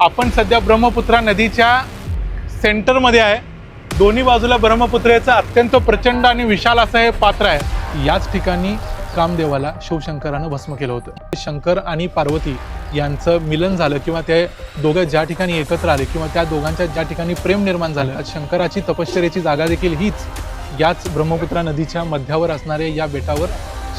आपण सध्या ब्रह्मपुत्रा नदीच्या सेंटरमध्ये आहे. दोन्ही बाजूला ब्रह्मपुत्रेचं अत्यंत प्रचंड आणि विशाल असं हे पात्र आहे. याच ठिकाणी कामदेवाला शिवशंकरानं भस्म केलं होतं. शंकर आणि पार्वती यांचं मिलन झालं किंवा ते दोघं ज्या ठिकाणी एकत्र आले किंवा त्या दोघांच्या ज्या ठिकाणी प्रेम निर्माण झालं शंकराची तपश्चर्याची जागा देखील हीच याच ब्रह्मपुत्रा नदीच्या मध्यावर असणाऱ्या या बेटावर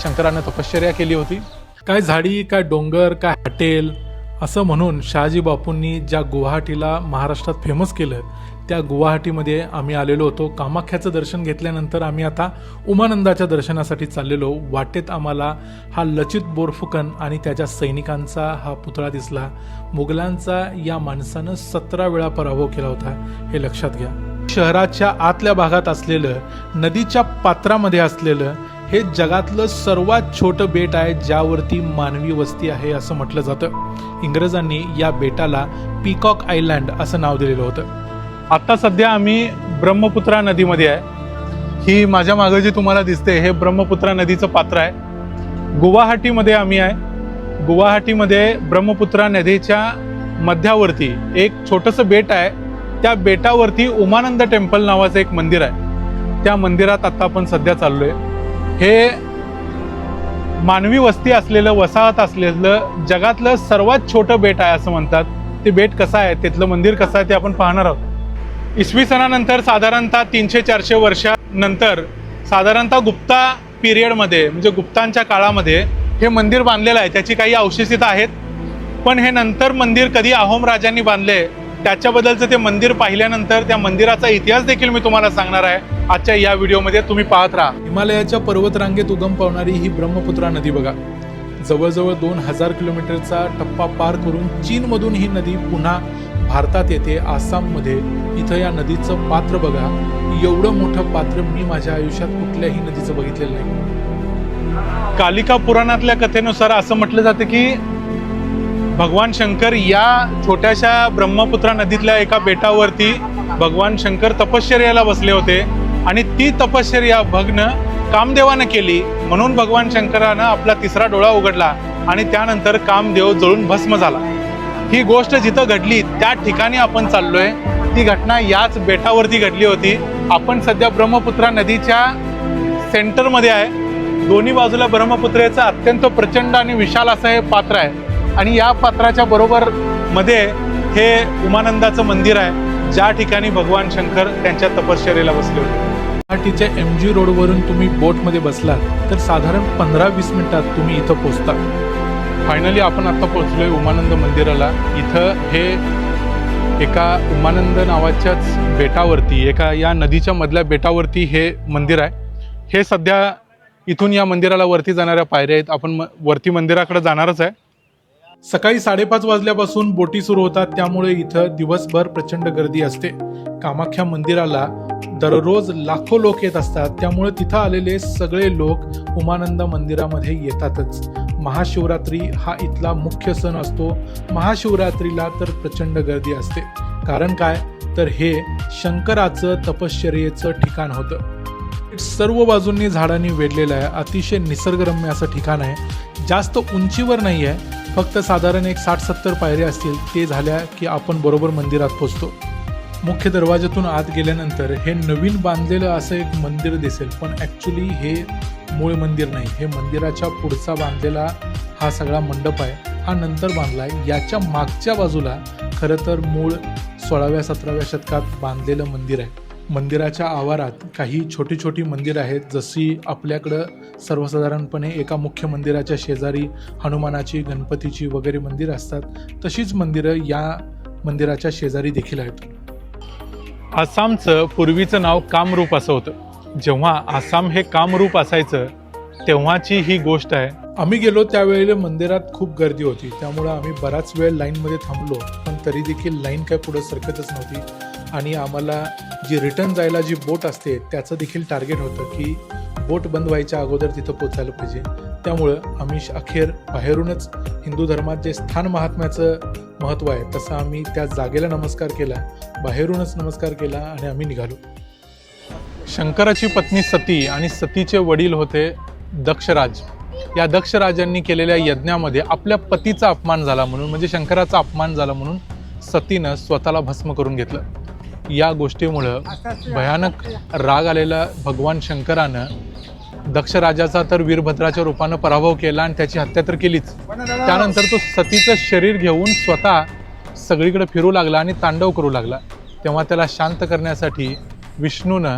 शंकरानं तपश्चर्या केली होती. काय झाडी काय डोंगर काय हॉटेल असं म्हणून शहाजी बापूंनी ज्या गुवाहाटीला महाराष्ट्रात फेमस केलं त्या गुवाहाटीमध्ये आम्ही आलेलो होतो. कामाख्याचं दर्शन घेतल्यानंतर आम्ही आता उमानंदाच्या दर्शनासाठी चाललेलो. वाटेत आम्हाला हा लचित बोरफुकन आणि त्याच्या सैनिकांचा हा पुतळा दिसला. मुघलांचा या माणसानं सतरा वेळा पराभव केला होता हे लक्षात घ्या. शहराच्या आतल्या भागात असलेलं नदीच्या पात्रामध्ये असलेलं हे जगातलं सर्वात छोटं बेट आहे ज्यावरती मानवी वस्ती आहे असं म्हटलं जातं. इंग्रजांनी या बेटाला पीकॉक आयलँड असं नाव दिलेलं होतं. आत्ता सध्या आम्ही ब्रह्मपुत्रा नदीमध्ये आहे. ही माझ्या मागं जी तुम्हाला दिसते हे ब्रह्मपुत्रा नदीचं पात्र आहे. गुवाहाटीमध्ये आम्ही आहे. गुवाहाटीमध्ये ब्रह्मपुत्रा नदीच्या मध्यावरती एक छोटंसं बेट आहे. त्या बेटावरती उमानंद टेम्पल नावाचं एक मंदिर आहे. त्या मंदिरात आत्ता आपण सध्या चाललो आहे हे मानवी वस्ती असलेलं वसाहत असलेलं जगातलं सर्वात छोटं बेट आहे असं म्हणतात. ते बेट कसं आहे? तिथलं मंदिर कसं आहे ते आपण पाहणार आहोत. इसवी सणानंतर साधारणतः तीनशे चारशे वर्षानंतर साधारणतः गुप्ता पिरियडमध्ये म्हणजे गुप्तांच्या काळामध्ये हे मंदिर बांधलेलं आहे. त्याची काही अवशेषित आहेत. पण हे नंतर मंदिर कधी अहोम राजांनी बांधले? त्याच्याबद्दलचं ते मंदिर पाहिल्यानंतर त्या मंदिराचा इतिहास देखील मी तुम्हाला सांगणार आहे. आजच्या या व्हिडिओमध्ये तुम्ही पाहत राहा. हिमालयाच्या पर्वतरांगेत उगम पावणारी ही ब्रह्मपुत्रा नदी बघा. जवळजवळ दोन हजार किलोमीटरचा टप्पा पार करून चीनमधून ही नदी पुन्हा भारतात येते आसाममध्ये. इथं या नदीचं पात्र बघा. एवढं मोठं पात्र मी माझ्या आयुष्यात कुठल्याही नदीचं बघितलेलं नाही. कालिका पुराणातल्या कथेनुसार असं म्हटलं जातं की भगवान शंकर या छोट्याशा ब्रह्मपुत्रा नदीतल्या एका बेटावरती भगवान शंकर तपश्चर्याला बसले होते. आणि ती तपश्चर्या भग्न कामदेवानं केली. म्हणून भगवान शंकरानं आपला तिसरा डोळा उघडला आणि त्यानंतर कामदेव जळून भस्म झाला. ही गोष्ट जिथं घडली त्या ठिकाणी आपण चाललोय. ती घटना याच बेटावरती घडली होती. आपण सध्या ब्रह्मपुत्रा नदीच्या सेंटरमध्ये आहे. दोन्ही बाजूला ब्रह्मपुत्रेचं अत्यंत प्रचंड आणि विशाल असं हे पात्र आहे. आणि या पात्राच्या बरोबर मध्ये हे उमानंदाचं मंदिर आहे. ज्या ठिकाणी भगवान शंकर त्यांच्या तपश्चर्याला बसले होते. गुवाहाटीच्या एम जी रोडवरून तुम्ही बोटमध्ये बसलात तर साधारण पंधरा वीस मिनिटात तुम्ही इथं पोचता फायनली आपण आत्ता पोचलो आहे उमानंद मंदिराला. इथं हे एका उमानंद नावाच्याच बेटावरती एका या नदीच्या मधल्या बेटावरती हे मंदिर आहे. हे सध्या इथून या मंदिराला वरती जाणाऱ्या पायऱ्या आहेत. आपण म- वरती मंदिराकडे जाणारच आहे. सकाळी साडेपाच वाजल्यापासून बोटी सुरू होतात त्यामुळे इथं दिवसभर प्रचंड गर्दी असते. कामाख्या मंदिराला दररोज लाखो लोक येत असतात त्यामुळे तिथं आलेले सगळे लोक उमानंद मंदिरामध्ये येतातच. महाशिवरात्री हा इथला मुख्य सण असतो. महाशिवरात्रीला तर प्रचंड गर्दी असते. कारण काय? तर हे शंकराचं तपश्चर्येचं ठिकाण होतं. सर्व बाजूंनी झाडांनी वेढलेलं आहे. अतिशय निसर्गरम्य असं ठिकाण आहे. जास्त उंचीवर नाही आहे फक्त साधारण एक साठ सत्तर पायऱ्या असतील ते झाल्या की आपण बरोबर मंदिरात पोचतो. मुख्य दरवाजातून आत गेल्यानंतर हे नवीन बांधलेलं असं एक मंदिर दिसेल पण ॲक्च्युली हे मूळ मंदिर नाही. हे मंदिराच्या पुढचा बांधलेला हा सगळा मंडप आहे हा नंतर बांधला आहे. याच्या मागच्या बाजूला खरं तर मूळ सोळाव्या सतराव्या शतकात बांधलेलं मंदिर आहे. मंदिराच्या आवारात काही छोटी छोटी मंदिरं आहेत जशी आपल्याकडं सर्वसाधारणपणे एका मुख्य मंदिराच्या शेजारी हनुमानाची गणपतीची वगैरे मंदिरं असतात. तशीच मंदिरं या मंदिराच्या शेजारी देखील आहेत. आसामचं पूर्वीचं नाव कामरूप असं होतं. जेव्हा आसाम हे कामरूप असायचं तेव्हाची ही गोष्ट आहे. आम्ही गेलो त्यावेळेला मंदिरात खूप गर्दी होती. त्यामुळं आम्ही बराच वेळ लाईनमध्ये थांबलो पण तरी देखील लाईन काय पुढं सरकतच नव्हती. आणि आम्हाला जी रिटर्न जायला जी बोट असते त्याचं देखील टार्गेट होतं की बोट बंद व्हायच्या अगोदर तिथं पोचायला पाहिजे. त्यामुळं आम्ही अखेर बाहेरूनच हिंदू धर्मात जे स्थान महात्म्याचं महत्त्व आहे तसं आम्ही त्या जागेला नमस्कार केला बाहेरूनच नमस्कार केला आणि आम्ही निघालो. शंकराची पत्नी सती आणि सतीचे वडील होते दक्षराज. या दक्षराजांनी केलेल्या यज्ञामध्ये आपल्या पतीचा अपमान झाला म्हणून म्हणजे शंकराचा अपमान झाला म्हणून सतीनं स्वतःला भस्म करून घेतलं. या गोष्टीमुळं भयानक राग आलेला भगवान शंकरानं दक्ष राजाचा तर वीरभद्राच्या रूपानं पराभव केला आणि त्याची हत्या तर केलीच. त्यानंतर तो सतीचं शरीर घेऊन स्वतः सगळीकडे फिरू लागला आणि तांडव करू लागला. तेव्हा त्याला शांत करण्यासाठी विष्णूनं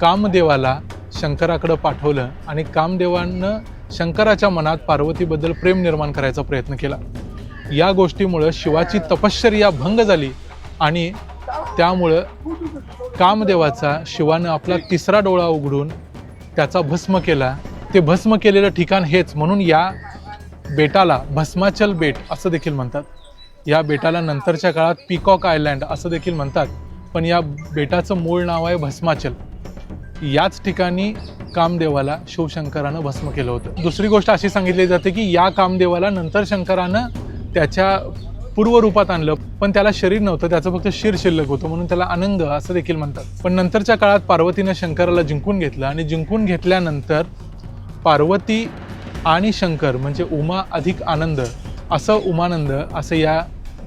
कामदेवाला शंकराकडं पाठवलं आणि कामदेवानं शंकराच्या मनात पार्वतीबद्दल प्रेम निर्माण करायचा प्रयत्न केला. या गोष्टीमुळं शिवाची तपश्चर्या भंग झाली आणि त्यामुळं कामदेवाचा शिवानं आपला तिसरा डोळा उघडून त्याचा भस्म केला. ते भस्म केलेलं ठिकाण हेच. म्हणून या बेटाला भस्माचल बेट असं देखील म्हणतात. या बेटाला नंतरच्या काळात पिकॉक आयलँड असं देखील म्हणतात. पण या बेटाचं मूळ नाव आहे भस्माचल. याच ठिकाणी कामदेवाला शिवशंकरानं भस्म केलं होतं. दुसरी गोष्ट अशी सांगितली जाते की या कामदेवाला नंतर शंकरानं त्याच्या पूर्वरूपात आणलं. पण त्याला शरीर नव्हतं त्याचं फक्त शिर शिल्लक होतं म्हणून त्याला आनंद असं देखील म्हणतात. पण नंतरच्या काळात पार्वतीनं शंकराला जिंकून घेतलं आणि जिंकून घेतल्यानंतर पार्वती आणि शंकर म्हणजे उमा अधिक आनंद असं उमानंद असं या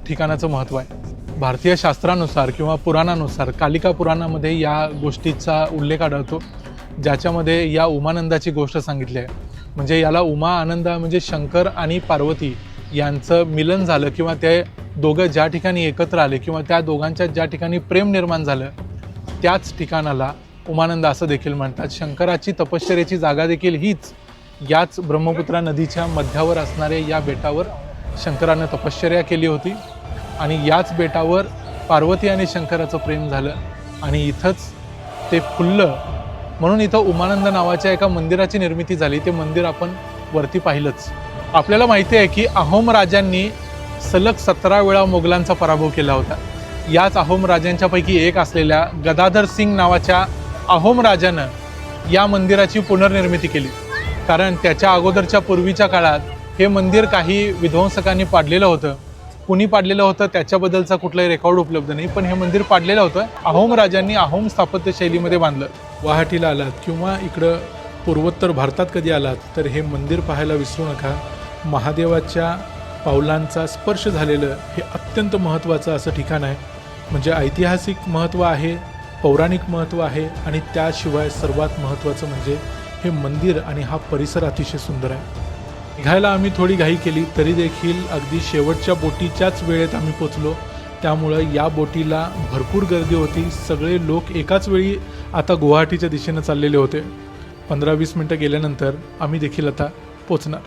ठिकाणाचं महत्त्व आहे. भारतीय शास्त्रानुसार किंवा पुराणानुसार कालिका पुराणामध्ये या गोष्टीचा उल्लेख आढळतो ज्याच्यामध्ये या उमानंदाची गोष्ट सांगितली आहे. म्हणजे याला उमा आनंद म्हणजे शंकर आणि पार्वती यांचं मिलन झालं किंवा ते दोघं ज्या ठिकाणी एकत्र आले किंवा त्या दोघांच्या ज्या ठिकाणी प्रेम निर्माण झालं त्याच ठिकाणाला उमानंद असं देखील म्हणतात. शंकराची तपश्चर्याची जागा देखील हीच. याच ब्रह्मपुत्रा नदीच्या मध्यावर असणाऱ्या या बेटावर शंकरानं तपश्चर्या केली होती आणि याच बेटावर पार्वती आणि शंकराचं प्रेम झालं आणि इथंच ते फुललं. म्हणून इथं उमानंद नावाच्या एका मंदिराची निर्मिती झाली. ते मंदिर आपण वरती पाहिलंच. आपल्याला माहिती आहे की अहोम राजांनी सलग सतरा वेळा मोगलांचा पराभव केला होता. याच अहोम राजांच्यापैकी एक असलेल्या गदाधर सिंग नावाच्या अहोम राजानं या मंदिराची पुनर्निर्मिती केली. कारण त्याच्या अगोदरच्या पूर्वीच्या काळात हे मंदिर काही विध्वंसकांनी पाडलेलं होतं. कुणी पाडलेलं होतं त्याच्याबद्दलचा कुठलाही रेकॉर्ड उपलब्ध नाही. पण हे मंदिर पाडलेलं होतं. अहोम राजांनी अहोम स्थापत्य शैलीमध्ये बांधलं. गुवाहाटीला आलात किंवा इकडं पूर्वोत्तर भारतात कधी आलात तर हे मंदिर पाहायला विसरू नका. महादेवाच्या पावलांचा स्पर्श झालेलं हे अत्यंत महत्त्वाचं असं ठिकाण आहे. म्हणजे ऐतिहासिक महत्त्व आहे पौराणिक महत्त्व आहे आणि त्याशिवाय सर्वात महत्त्वाचं म्हणजे हे मंदिर आणि हा परिसर अतिशय सुंदर आहे. निघायला आम्ही थोडी घाई केली तरी देखील अगदी शेवटच्या बोटीच्याच वेळेत आम्ही पोचलो. त्यामुळं या बोटीला भरपूर गर्दी होती. सगळे लोक एकाच वेळी आता गुवाहाटीच्या दिशेनं चाललेले होते. पंधरा वीस मिनटं गेल्यानंतर आम्ही देखील आता पोचणार.